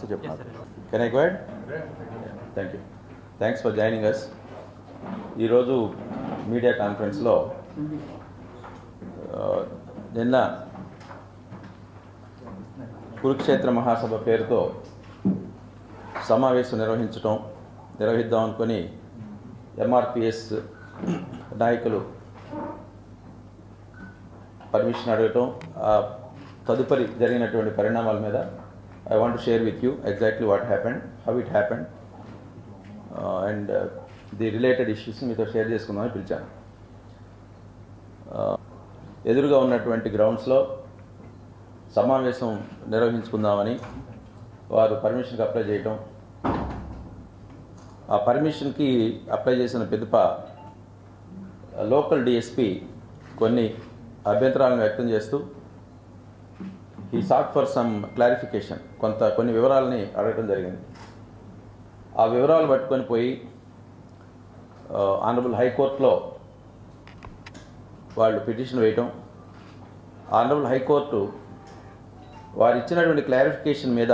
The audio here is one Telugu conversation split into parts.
వస్తే చెప్పు can I go thank you thanks for joining us ఈరోజు మీడియా కాన్ఫరెన్స్లో ఆ, నిన్న కురుక్షేత్ర మహాసభ పేరుతో సమావేశం నిర్వహించటం నిర్వహిద్దాం అనుకొని ఎంఆర్పిఎస్ నాయకులు పర్మిషన్ అడగటం ఆ తదుపరి జరిగినటువంటి పరిణామాల మీద I want share with you exactly what happened how it happened and the related issues మీతో షేర్ చేసుకుందామని పిలిచాను. Uh, ఎదురుగా ఉన్నటువంటి గ్రౌండ్స్లో సమావేశం నిర్వహించుకుందామని వారు పర్మిషన్కి అప్లై చేయటం. ఆ పర్మిషన్కి అప్లై చేసిన పెదప లోకల్ డిఎస్పి కొన్ని అభ్యంతరాలను వ్యక్తం చేస్తూ ఈ సాట్ ఫర్ సమ్ క్లారిఫికేషన్ కొంత కొన్ని వివరాలని అడగడం జరిగింది. ఆ వివరాలు పట్టుకొని పోయి ఆనరబుల్ హైకోర్టులో వాళ్ళు పిటిషన్ వేయటం. ఆనరబుల్ హైకోర్టు వారు ఇచ్చినటువంటి క్లారిఫికేషన్ మీద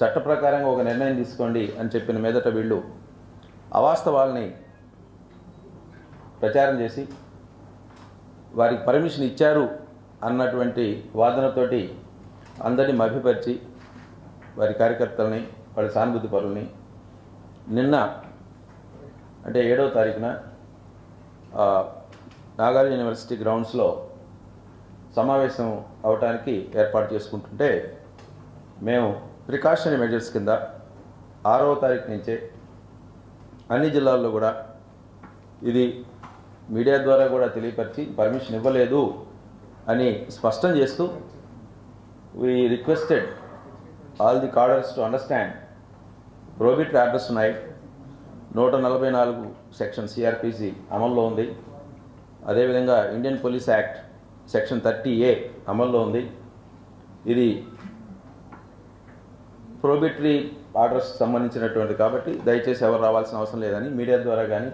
చట్ట ప్రకారంగా ఒక నిర్ణయం తీసుకోండి అని చెప్పిన మీదట వీళ్ళు అవాస్తవాల్ని ప్రచారం చేసి వారికి పర్మిషన్ ఇచ్చారు అన్నటువంటి వాదనతోటి అందరినీ మభ్యపరిచి వారి కార్యకర్తలని వాళ్ళ సానుభూతి పరుల్ని నిన్న అంటే ఏడవ తారీఖున నాగార్జున యూనివర్సిటీ గ్రౌండ్స్లో సమావేశం అవటానికి ఏర్పాటు చేసుకుంటుంటే మేము ప్రికాషనరీ మెజర్స్ కింద ఆరవ తారీఖు నుంచే అన్ని జిల్లాల్లో కూడా ఇది మీడియా ద్వారా కూడా తెలియపరిచి పర్మిషన్ ఇవ్వలేదు. అని స్పష్టం చేస్తూ we requested all the cadres to understand prohibit orders ఉన్నాయి. నూట నలభై నాలుగు సెక్షన్ సిఆర్పిసి అమల్లో ఉంది. అదేవిధంగా Indian police act section thirty A అమల్లో ఉంది. ఇది ప్రోబిటరీ ఆర్డర్స్ సంబంధించినటువంటి కాబట్టి దయచేసి ఎవరు రావాల్సిన అవసరం లేదని మీడియా ద్వారా కానీ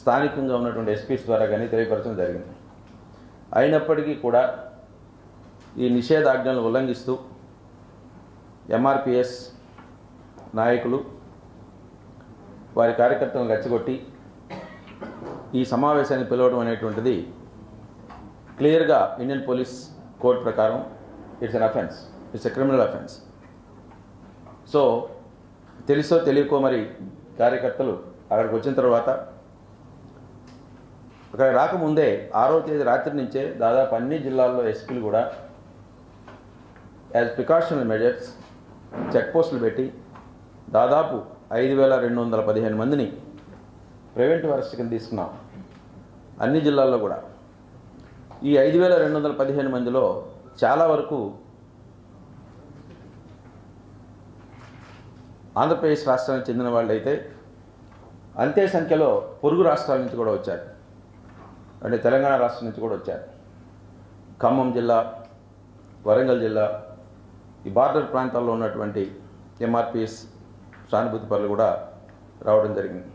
స్థానికంగా ఉన్నటువంటి ఎస్పీస్ ద్వారా కానీ తెలియపరచడం జరిగింది. అయినప్పటికీ కూడా ఈ నిషేధాజ్ఞలను ఉల్లంఘిస్తూ ఎంఆర్పిఎస్ నాయకులు వారి కార్యకర్తలను రెచ్చగొట్టి ఈ సమావేశాన్ని పిలవడం అనేటువంటిది క్లియర్గా ఇండియన్ పోలీస్ కోడ్ ప్రకారం it's an offence it's a criminal offence so తెలుసో తెలియకో మరి కార్యకర్తలు అక్కడికి వచ్చిన తర్వాత అక్కడ రాకముందే ఆరో తేదీ రాత్రి నుంచే దాదాపు అన్ని జిల్లాల్లో ఎస్పీలు కూడా యాజ్ ప్రికాషనల్ మెజర్స్ చెక్ పోస్టులు పెట్టి దాదాపు ఐదు వేల రెండు వందల పదిహేను మందిని ప్రివెంటివ్ అరెస్ట్ కింద తీసుకున్నాం. అన్ని జిల్లాల్లో కూడా. ఈ ఐదు వేల రెండు వందల పదిహేను మందిలో చాలా వరకు ఆంధ్రప్రదేశ్ రాష్ట్రానికి చెందిన వాళ్ళైతే అంతే సంఖ్యలో పొరుగు రాష్ట్రాల నుంచి కూడా వచ్చారు. అంటే తెలంగాణ రాష్ట్రం నుంచి కూడా వచ్చారు. ఖమ్మం జిల్లా వరంగల్ జిల్లా ఈ బార్డర్ ప్రాంతాల్లో ఉన్నటువంటి ఎంఆర్పిఎస్ సానుభూతి పనులు కూడా రావడం జరిగింది.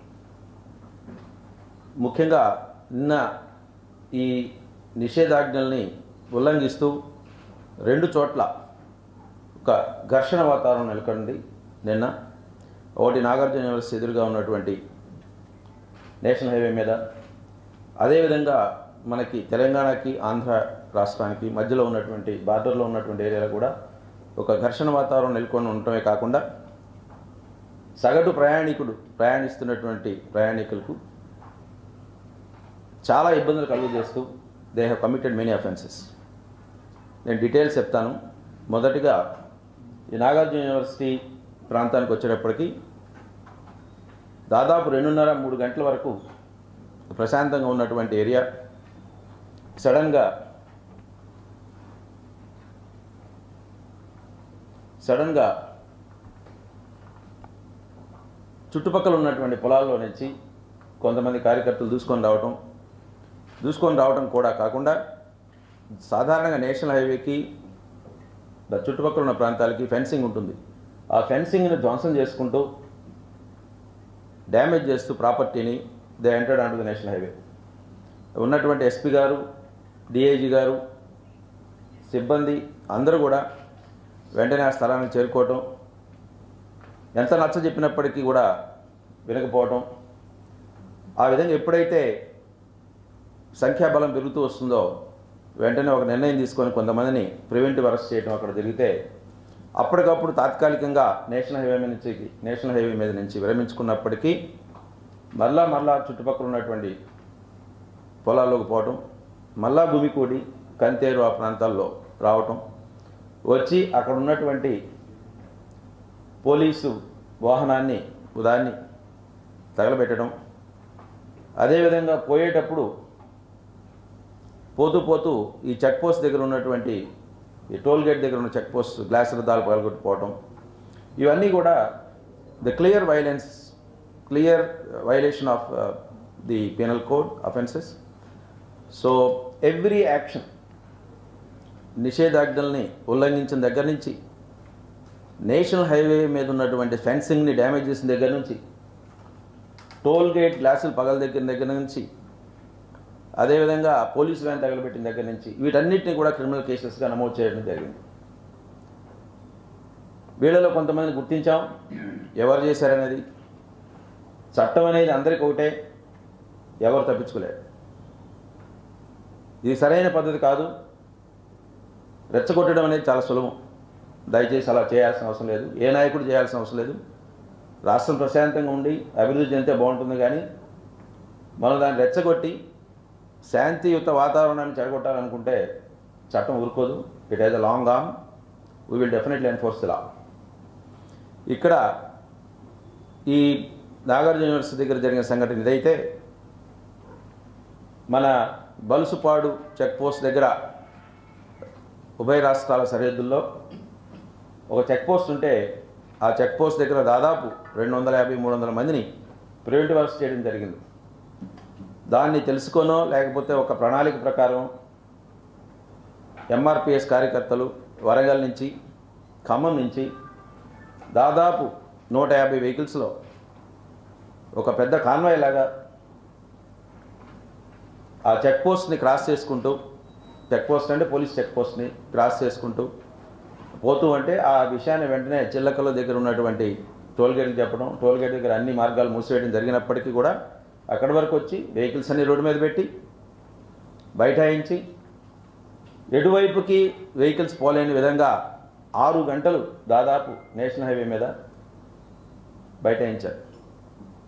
ముఖ్యంగా నిన్న ఈ నిషేధాజ్ఞల్ని ఉల్లంఘిస్తూ రెండు చోట్ల ఒక ఘర్షణ వాతావరణం నెలకొంది నిన్న. ఒకటి నాగార్జున యూనివర్సిటీ ఎదురుగా ఉన్నటువంటి నేషనల్ హైవే మీద అదేవిధంగా మనకి తెలంగాణకి ఆంధ్ర రాష్ట్రానికి మధ్యలో ఉన్నటువంటి బార్డర్లో ఉన్నటువంటి ఏరియాలో కూడా ఒక ఘర్షణ వాతావరణం నెలకొని ఉండటమే కాకుండా సగటు ప్రయాణికుడు ప్రయాణిస్తున్నటువంటి ప్రయాణికులకు చాలా ఇబ్బందులు కలుగు చేస్తూ they have committed many offences నేను డీటెయిల్స్ చెప్తాను. మొదటిగా ఈ నాగార్జున యూనివర్సిటీ ప్రాంతానికి వచ్చేటప్పటికి దాదాపు రెండున్నర మూడు గంటల వరకు ప్రశాంతంగా ఉన్నటువంటి ఏరియా. సడన్గా సడన్గా చుట్టుపక్కల ఉన్నటువంటి పొలాల్లో నుంచి కొంతమంది కార్యకర్తలు దూసుకొని రావటం దూసుకొని రావటం కూడా కాకుండా సాధారణంగా నేషనల్ హైవేకి చుట్టుపక్కల ఉన్న ప్రాంతాలకి ఫెన్సింగ్ ఉంటుంది. ఆ ఫెన్సింగ్ని ధ్వంసం చేసుకుంటూ డ్యామేజ్ చేస్తూ ప్రాపర్టీని they entered unto the national highway. ఉన్నటువంటి ఎస్పీ గారు డిఐజీ గారు సిబ్బంది అందరూ కూడా వెంటనే ఆ స్థలాన్ని చేరుకోవటం ఎంత నచ్చ చెప్పినప్పటికీ కూడా వినకపోవటం ఆ విధంగా ఎప్పుడైతే సంఖ్యాబలం పెరుగుతూ వస్తుందో వెంటనే ఒక నిర్ణయం తీసుకొని కొంతమందిని ప్రివెంటివ్ అరెస్ట్ చేయడం అక్కడ జరిగితే అప్పటికప్పుడు తాత్కాలికంగా నేషనల్ హైవే మీద నుంచి నేషనల్ హైవే మీద నుంచి విరమించుకున్నప్పటికీ మరలా మరలా చుట్టుపక్కల ఉన్నటువంటి పొలాల్లోకి పోవటం మళ్ళా భూమికూడి కంతేరు ఆ ప్రాంతాల్లో రావటం వచ్చి అక్కడ ఉన్నటువంటి పోలీసు వాహనాన్ని ఉదాన్ని తగలబెట్టడం అదేవిధంగా పోయేటప్పుడు పోతూ పోతూ ఈ చెక్ పోస్ట్ దగ్గర ఉన్నటువంటి ఈ టోల్ గేట్ దగ్గర ఉన్న చెక్ పోస్ట్ గ్లాస్ దాలు పగలగొట్టుకోవటం ఇవన్నీ కూడా the clear violence clear violation of the penal code offences so every action నిషేధాజ్ఞల్ని ఉల్లంఘించిన దగ్గర నుంచి నేషనల్ హైవే మీద ఉన్నటువంటి ఫెన్సింగ్ని డ్యామేజ్ చేసిన దగ్గర నుంచి టోల్ గేట్ గ్లాసులు పగల దగ్గర దగ్గర నుంచి అదేవిధంగా పోలీస్ వ్యాన్ తగలబెట్టిన దగ్గర నుంచి వీటన్నిటిని కూడా క్రిమినల్ కేసెస్గా నమోదు చేయడం జరిగింది. వీళ్ళలో కొంతమందిని గుర్తించాం. ఎవరు చేశారనేది? చట్టం అనేది అందరికీ ఒకటే. ఎవరు తప్పించుకోలేరు ఇది సరైన పద్ధతి కాదు. రెచ్చగొట్టడం అనేది చాలా సులభం. దయచేసి అలా చేయాల్సిన అవసరం లేదు. ఏ నాయకుడు చేయాల్సిన అవసరం లేదు. రాష్ట్రం ప్రశాంతంగా ఉండి అభివృద్ధి చెందితే బాగుంటుంది కానీ మనం దాన్ని రెచ్చగొట్టి శాంతియుత వాతావరణాన్ని చెడగొట్టాలనుకుంటే చట్టం ఊరుకోదు. It has a long arm we will definitely enforce the law ఇక్కడ ఈ నాగార్జున యూనివర్సిటీ దగ్గర జరిగిన సంఘటన ఇదైతే మన బలుసుపాడు చెక్పోస్ట్ దగ్గర ఉభయ రాష్ట్రాల సరిహద్దుల్లో ఒక చెక్పోస్ట్ ఉంటే ఆ చెక్పోస్ట్ దగ్గర దాదాపు రెండు వందల యాభై మూడు వందల మందిని ప్రైవేట్ వర్క్స్ చేయడం జరిగింది. దాన్ని తెలుసుకోనో లేకపోతే ఒక ప్రణాళిక ప్రకారం ఎంఆర్పిఎస్ కార్యకర్తలు వరంగల్ నుంచి ఖమ్మం నుంచి దాదాపు నూట యాభై వెహికల్స్లో ఒక పెద్ద కాన్వాయ్ లాగా ఆ చెక్ పోస్ట్ని క్రాస్ చేసుకుంటూ చెక్ పోస్ట్ అంటే పోలీస్ చెక్ పోస్ట్ని క్రాస్ చేసుకుంటూ పోతూ అంటే ఆ విషయాన్ని వెంటనే చిల్లకల దగ్గర ఉన్నటువంటి టోల్గేట్కి చెప్పడం టోల్గేట్ దగ్గర అన్ని మార్గాలు మూసివేయడం జరిగినప్పటికీ కూడా అక్కడి వరకు వచ్చి వెహికల్స్ అన్ని రోడ్డు మీద పెట్టి బైఠాయించి ఎటువైపుకి వెహికల్స్ పోలేని విధంగా ఆరు గంటలు దాదాపు నేషనల్ హైవే మీద బైఠాయించారు.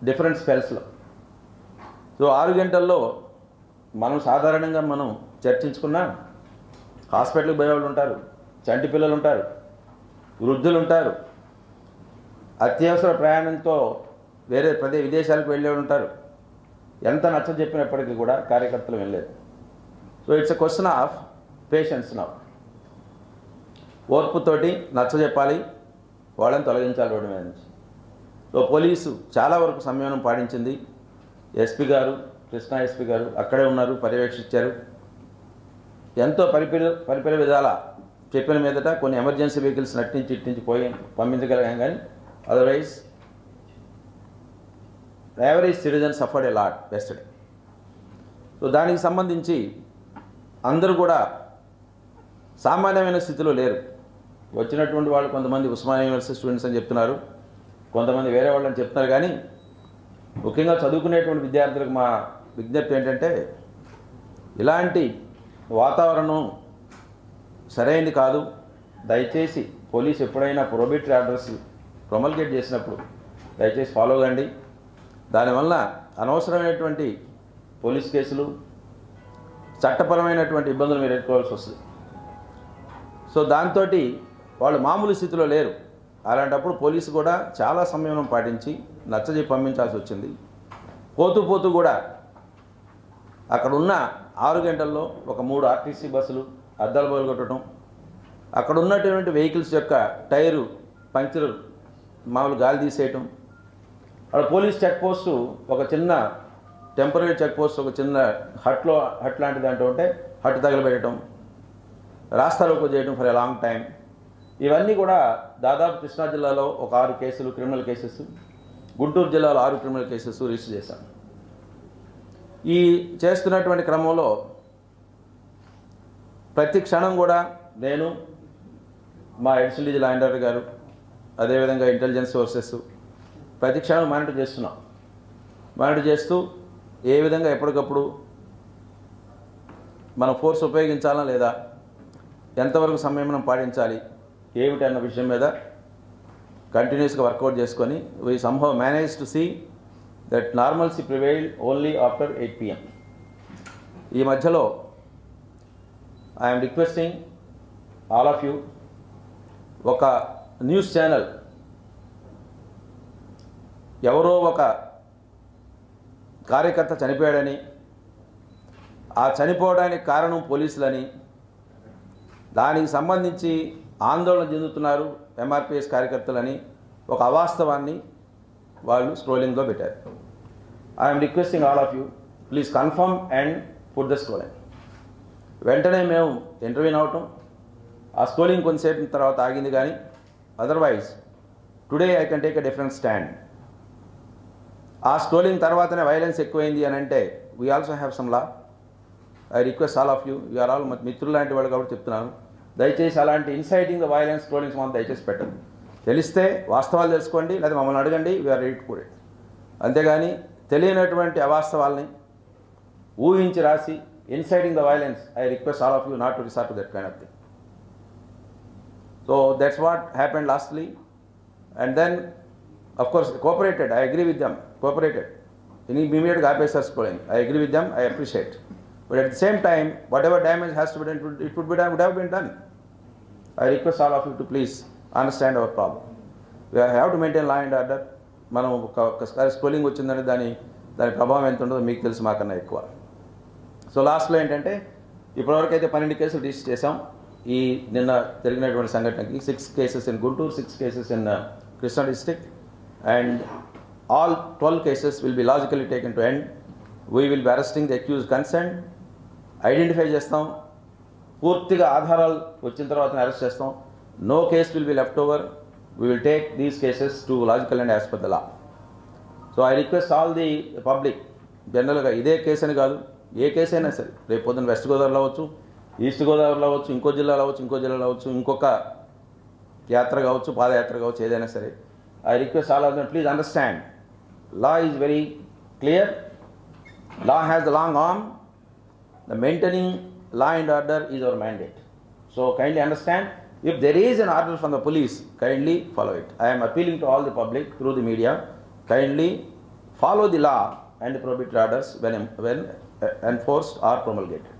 డిఫరెంట్ స్పెల్స్లో సో ఆరు గంటల్లో మనం సాధారణంగా మనం చర్చించుకున్నా హాస్పిటల్కి పోయే వాళ్ళు ఉంటారు చంటి పిల్లలు ఉంటారు వృద్ధులు ఉంటారు అత్యవసర ప్రయాణంతో వేరే ప్రదే విదేశాలకు వెళ్ళేవాళ్ళు ఉంటారు. ఎంత నచ్చ చెప్పినప్పటికీ కూడా కార్యకర్తలు వెళ్ళలేదు. So it's a question of patience నా. ఓర్పుతోటి నచ్చ చెప్పాలి వాళ్ళని తొలగించాలి రోడ్డు మీద నుంచి. సో పోలీసు చాలా వరకు సంయమనం పాటించింది. ఎస్పీ గారు కృష్ణా ఎస్పీ గారు అక్కడే ఉన్నారు పర్యవేక్షించారు. ఎంతో పరిపిల పరిపిల విధాల చెప్పిన మీదట కొన్ని ఎమర్జెన్సీ వెహికల్స్ నట్టించి ఇట్టించి పోయి పంపించగలిగాం కానీ otherwise average citizen suffered a lot yesterday so దానికి సంబంధించి అందరూ కూడా సామాన్యమైన స్థితిలో లేరు. వచ్చినటువంటి వాళ్ళు కొంతమంది ఉస్మానియా యూనివర్సిటీ స్టూడెంట్స్ అని చెప్తున్నారు. కొంతమంది వేరే వాళ్ళని చెప్తున్నారు కానీ ముఖ్యంగా చదువుకునేటువంటి విద్యార్థులకు మా విజ్ఞప్తి ఏంటంటే ఇలాంటి వాతావరణం సరైనది కాదు. దయచేసి పోలీస్ ఎప్పుడైనా ప్రొబేటరీ ఆర్డర్స్ ప్రొమల్గేట్ చేసినప్పుడు దయచేసి ఫాలో కండి దానివల్ల అనవసరమైనటువంటి పోలీస్ కేసులు చట్టపరమైనటువంటి ఇబ్బందులు మీరు ఎదుర్కోవాల్సి వస్తుంది. సో దాంతో వాళ్ళు మామూలు స్థితిలో లేరు. అలాంటప్పుడు పోలీసు కూడా చాలా సంయమనం పాటించి నచ్చజెప్పి పంపించాల్సి వచ్చింది. పోతూ పోతూ కూడా అక్కడ ఉన్న ఆరు గంటల్లో ఒక మూడు ఆర్టీసీ బస్సులు అద్దాలు పగలగొట్టడం అక్కడ ఉన్నటువంటి వెహికల్స్ యొక్క టైరు పంక్చర్ మామూలు గాలి తీసేయటం. అక్కడ పోలీస్ చెక్ పోస్టు ఒక చిన్న టెంపరీ చెక్ పోస్ట్ ఒక చిన్న హట్లో హట్ లాంటిది దాంట్లో ఉంటే హట్ తగలబెట్టడం రాస్తారోకో చేయడం ఫర్ ఎ లాంగ్ టైం ఇవన్నీ కూడా దాదాపు కృష్ణా జిల్లాలో ఒక ఆరు కేసులు క్రిమినల్ కేసెస్ గుంటూరు జిల్లాలో ఆరు క్రిమినల్ కేసెస్ రిజిస్టర్ చేశాం ఈ చేస్తున్నటువంటి క్రమంలో ప్రతి క్షణం కూడా నేను మా ఎడిషనల్ డీజీ లాండర్ గారు అదేవిధంగా ఇంటెలిజెన్స్ సోర్సెస్ ప్రతి క్షణం మానిటర్ చేస్తున్నాం. మానిటర్ చేస్తూ ఏ విధంగా ఎప్పటికప్పుడు మనం ఫోర్స్ ఉపయోగించాలా లేదా ఎంతవరకు సంయమనం పాటించాలి ఏమిటి అన్న విషయం మీద కంటిన్యూస్గా వర్కౌట్ చేసుకొని we somehow manage to see that normalcy prevail only after eight PM ఈ మధ్యలో I'm requesting all of you ఒక న్యూస్ ఛానల్ ఎవరో ఒక కార్యకర్త చనిపోయాడని ఆ చనిపోవడానికి కారణం పోలీసులని దానికి సంబంధించి ఆందోళన చెందుతున్నారు ఎంఆర్పిఎస్ కార్యకర్తలని. ఒక అవాస్తవాన్ని వాళ్ళు స్క్రోలింగ్లో పెట్టారు. I'm requesting all of you please confirm and food the scrolling వెంటనే మేము ఇంటర్వ్యూన్ అవటం. ఆ స్క్రోలింగ్ కొంతసేపు తర్వాత ఆగింది కానీ otherwise today I can take a different stand ఆ స్క్రోలింగ్ తర్వాతనే వైలెన్స్ ఎక్కువైంది అని అంటే we also have some law I request all of you you're all మిత్రులు లాంటి వాళ్ళు కాబట్టి చెప్తున్నాను. దయచేసి అలాంటి ఇన్సైటింగ్ ద వైలెన్స్ స్క్రోలింగ్స్ మనం దయచేసి పెట్టండి. తెలిస్తే వాస్తవాలు తెలుసుకోండి లేదా మమ్మల్ని అడగండి వీఆర్ రెడీ టు ఇట్ అంతేగాని తెలియనటువంటి అవాస్తవాల్ని ఊహించి రాసి inciting the violence I request all of you not to resort to that kind of thing so that's what happened lastly and then of course cooperated I agree with them cooperated in ఇమీడియట్గా ఆపేసారు scrolling I agree with them I appreciate but at the same time whatever damage has to be done it would be done would have been done I request all of you to please understand our problem we have to maintain law and order మనం ఒక ఒకసారి స్కోలింగ్ వచ్చిందని దాని దాని ప్రభావం ఎంత ఉండదో మీకు తెలుసు మాకన్నా ఎక్కువ. సో లాస్ట్లో ఏంటంటే ఇప్పటివరకు అయితే పన్నెండు కేసులు రిజిస్టర్ చేసాం ఈ నిన్న జరిగినటువంటి సంఘటనకి six cases in Guntur six cases in Krishna district and all twelve cases will be logically taken to end we will be arresting the accused concern identify చేస్తాం. పూర్తిగా ఆధారాలు వచ్చిన తర్వాత అరెస్ట్ చేస్తాం. No case will be left over we will take these cases to logical and as per the law so I request all the public జనరల్గా ఇదే కేసు అని కాదు ఏ కేసు అయినా సరే రేపు పొద్దున్న వెస్ట్ గోదావరిలో అవ్వచ్చు ఈస్ట్ గోదావరిలో అవ్వచ్చు ఇంకో జిల్లాలో అవ్వచ్చు ఇంకో జిల్లాలో అవ్వచ్చు ఇంకొక యాత్ర కావచ్చు పాదయాత్ర కావచ్చు ఏదైనా సరే I request all of them please understand law is very clear law has the long arm the maintaining law and order is our mandate. So kindly understand, if there is an order from the police, kindly follow it. I am appealing to all the public through the media, kindly follow the law and the prohibited orders when, when uh, enforced or promulgated.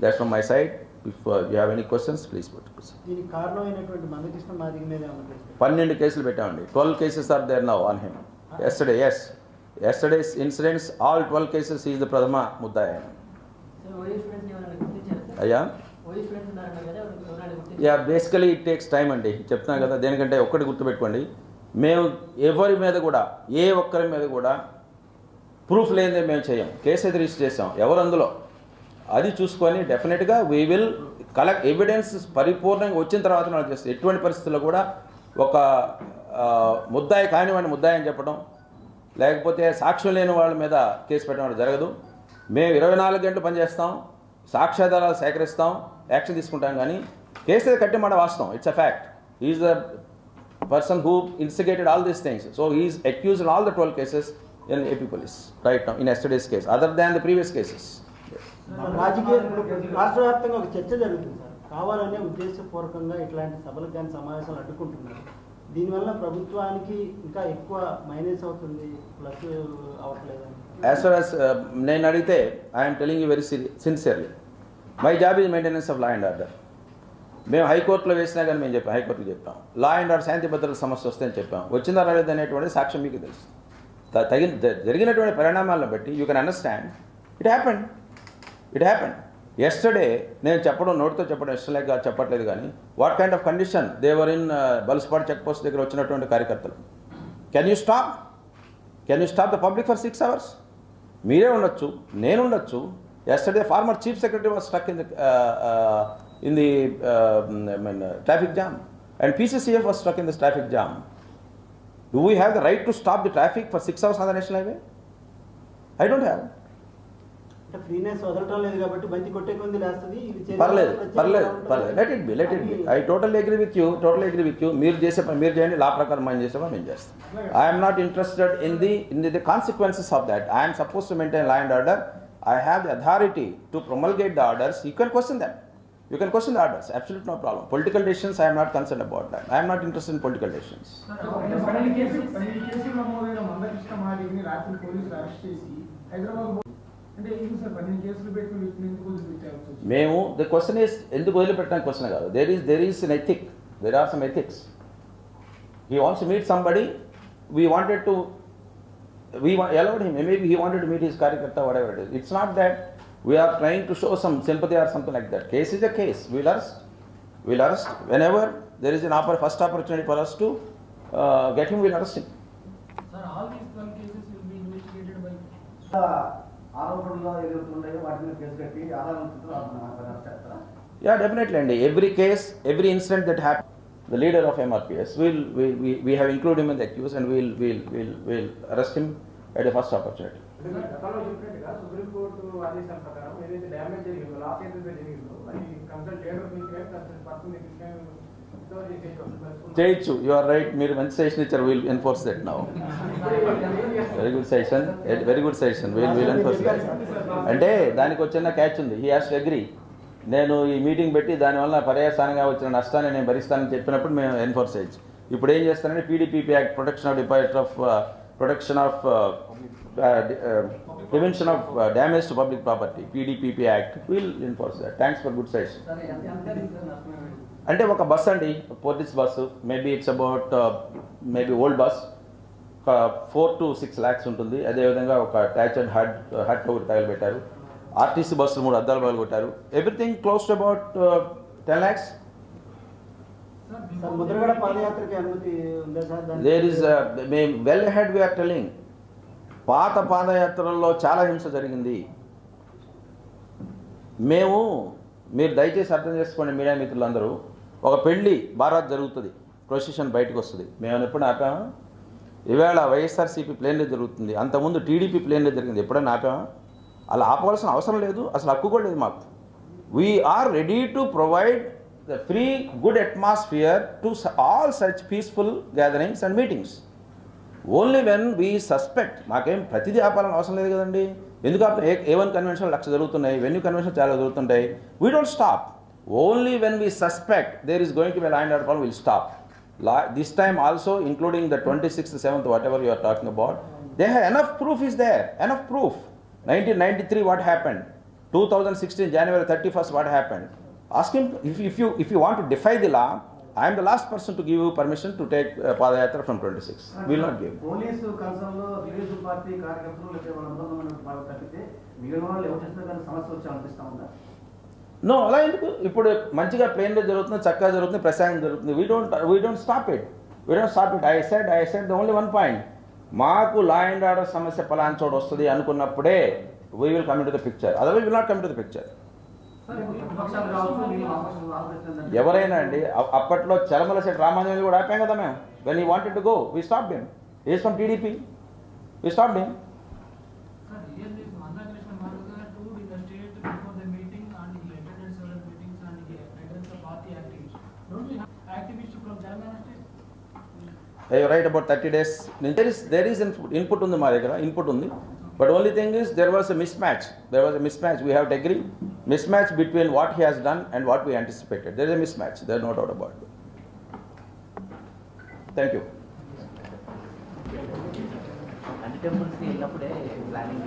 That's from my side. If uh, you have any questions, please put. దీనికి కారణమైనటువంటి మందకృష్ణ మాదిగ మీద ఏమన్నా తెలుసు పన్నెండు కేసులు పెట్టామండి twelve cases are there now on him yesterday yes yesterday's incidents all twelve cases is the ప్రథమ ముద్దాయ అయ్యా? Yeah basically it takes time అండి. చెప్తున్నాను కదా దేనికంటే ఒక్కటి గుర్తుపెట్టుకోండి. మేము ఎవరి మీద కూడా ఏ ఒక్కరి మీద కూడా ప్రూఫ్ లేనిదే మేము చేయం. కేసు అయితే రిజిస్టర్ చేసాం. ఎవరు అందులో అది చూసుకొని డెఫినెట్గా వీ విల్ కలెక్ట్ ఎవిడెన్స్ పరిపూర్ణంగా వచ్చిన తర్వాత మనం చేస్తాం. ఎటువంటి పరిస్థితుల్లో కూడా ఒక ముద్దాయి కానివ్వండి ముద్దాయి అని చెప్పడం లేకపోతే సాక్ష్యం లేని వాళ్ళ మీద కేసు పెట్టడం జరగదు. మేము ఇరవై నాలుగు గంటలు పనిచేస్తాం సాక్ష్యాధారాలు సేకరిస్తాం యాక్షన్ తీసుకుంటాం కానీ కేసు అయితే కట్టి మాట వాస్తవం. It's a fact is the person who instigated all these things so is accused all the all cases 12 AP police right police in now case other case, previous cases the రాజకీయ రాష్ట్ర వ్యాప్తంగా ఒక చర్చ జరుగుతుంది సార్. కావాలనే ఉద్దేశపూర్వకంగా ఇట్లాంటి సభలకు కానీ సమావేశాలు అడ్డుకుంటున్నారు. దీనివల్ల ప్రభుత్వానికి ఇంకా ఎక్కువ మైనస్ అవుతుంది ప్లస్ అవ్వట్లేదు యాజ్ ఫార్ యాజ్ నేను అడిగితే I'm telling you very sincerely my job is maintenance of law and order మేము హైకోర్టులో వేసినా కానీ మేము చెప్పాం హైకోర్టులో చెప్పాం లా అండ్ ఆర్డర్ శాంతి భద్రత సమస్య వస్తాయని చెప్పాం. వచ్చిందా రాలేదు అనేటువంటి సాక్ష్యం మీకు తెలుసు. తగిన జరిగినటువంటి పరిణామాలను బట్టి you can understand it happen it happen yesterday నేను చెప్పడం నోటితో చెప్పడం ఎస్టర్లేక్ లేక చెప్పట్లేదు కానీ what kind of condition there were in బల్స్పాడ్ check post దగ్గర వచ్చినటువంటి కార్యకర్తలు. Can you stop can you stop the public for six hours మీరే ఉండొచ్చు నేను ఉండొచ్చు yesterday former chief secretary was stuck in the in the mean traffic jam and PCCF was stuck in this traffic jam do we have the right to stop the traffic for six hours on the national highway I don't have అంటే ఫ్రీనెస్ వదలటం లేదు కాబట్టి బంతి కొట్టే కొంది లేస్తుంది పర్లేదు పర్లేదు. పర్లేదు. Let it be let it be I total agree with you total agree with you మీరు చేసే పని మీరు చేయండి లా ప్రకారం మనం చేసే పని మేము చేస్తాం I'm not interested in the in the the consequences of that I'm suppose to maintain law and order I have the authority to promulgate the orders you can question them you can question the orders absolute no problem political decisions I'm not concern about that I'm not interested in political decisions Hyderabad మేము ద క్వశ్చన్ ఈస్ ఎందుకు వదిలిపెట్టడానికి క్వశ్చన్ కాదు there is there is an ethic there are some ethics he wants meet somebody we wanted to we wa- allowed him. Maybe he wanted to meet his Karyakarta, whatever it is. It's not that we are trying to show some sympathy or something like that. Case is a case. We'll arrest. We'll arrest. Whenever there is an oppor- first opportunity for us to uh, get him, we'll arrest him. Sir, all these 12 cases will be investigated by ఆరోపణలు ఎదుర్కొంటాయో వాటి మీద కేసు కట్టి ఆధారంతో అరెస్ట్ చేస్తారా Yeah, definitely. And every case, every incident that happened, the leader of MRPS, we'll, we, we, we have included him in the accused and we'll, we'll, we'll, we'll arrest him at the first opportunity. గతంలో చేయొచ్చు యు ఆర్ రైట్ మీరు మంచి సజెషన్ ఇచ్చారు will enforce that now very good suggestion very good suggestion will will enforce అంటే దానికి వచ్చిన క్యాచ్ ఉంది. హీ హాస్ అగ్రీ నేను ఈ మీటింగ్ పెట్టి దానివల్ల పర్యాసానంగా వచ్చిన నష్టాన్ని నేను భరిస్తానని చెప్పినప్పుడు మేము ఎన్ఫోర్స్ చేయొచ్చు. ఇప్పుడు ఏం చేస్తానంటే PDPP act protection of deposit of protection of prevention of damage to public property PDPP act will enforce that thanks for good suggestion అంటే ఒక బస్ అండి police bus maybe it's about maybe old bus ఒక ఫోర్ టు సిక్స్ ల్యాక్స్ ఉంటుంది. అదేవిధంగా ఒక అటాచ్డ్ హట్ హట్ ఒకటి తగలబెట్టారు ఆర్టీసీ బస్సులు మూడు అద్దాలు పగలు కొట్టారు everything close to about ten lakhs? There is మేము వెల్ హెడ్ వీఆర్ టెలింగ్ పాత పాదయాత్రల్లో చాలా హింస జరిగింది. మేము మీరు దయచేసి అర్థం చేసుకోండి మీడియా మిత్రులందరూ. ఒక పెళ్ళి బారాత్ జరుగుతుంది. ప్రొసెషన్ బయటకు వస్తుంది. మేము ఎప్పుడు ఆపామా? ఈవేళ వైఎస్ఆర్సీపీ ప్లేన్లో జరుగుతుంది. అంతకుముందు టీడీపీ ప్లేన్లో జరిగింది. ఎప్పుడైనా ఆపామా? అలా ఆపవలసిన అవసరం లేదు. అసలు హక్కు కూడా లేదు మాకు. We're ready to provide the free good atmosphere to all such peaceful gatherings and meetings only when we suspect మాకేం ప్రతిదీ ఆపాలని అవసరం లేదు కదండి. ఎందుకు ఏ ఏ వన్ కన్వెన్షన్ లక్ష జరుగుతున్నాయి. వెన్యూ కన్వెన్షన్ చాలా జరుగుతుంటాయి. We don't stop Only when we suspect there is going to be a land order problem, we'll stop. This time also, including the 26th, 7th, whatever you are talking about, they have enough proof is there, enough proof. 1993, what happened? 2016, January 31st, what happened? Ask him, if, if, you, if you want to defy the law, I am the last person to give you permission to take uh, Padayatra from 26. We will not give. Police no అలా ఎందుకు? ఇప్పుడు మంచిగా ప్లేన్లో జరుగుతుంది చక్కగా జరుగుతుంది ప్రశాంతం జరుగుతుంది. We don't we don't stop it we don't stop it I said I said only one point మాకు లా అండ్ ఆర్డర్ సమస్య పలాన్ చోటు వస్తుంది అనుకున్నప్పుడే we will come to the picture otherwise will not come to the picture ఎవరైనా అండి అప్పట్లో చలమల సెట్ రామాంజనేయులు కూడా ఆపాం కదా మేము. When he wanted to go we stop them is from TDP we stop them State? Right about thirty days there is there is input ఉంది మా దగ్గర ఇన్పుట్ ఉంది. But only thing is there was a mismatch there was a mismatch we have to agree mismatch between what he has done and what we anticipated there is a mismatch there no doubt about thank you అన్ని టెంపుల్స్కి వెళ్ళినప్పుడే ప్లానింగ్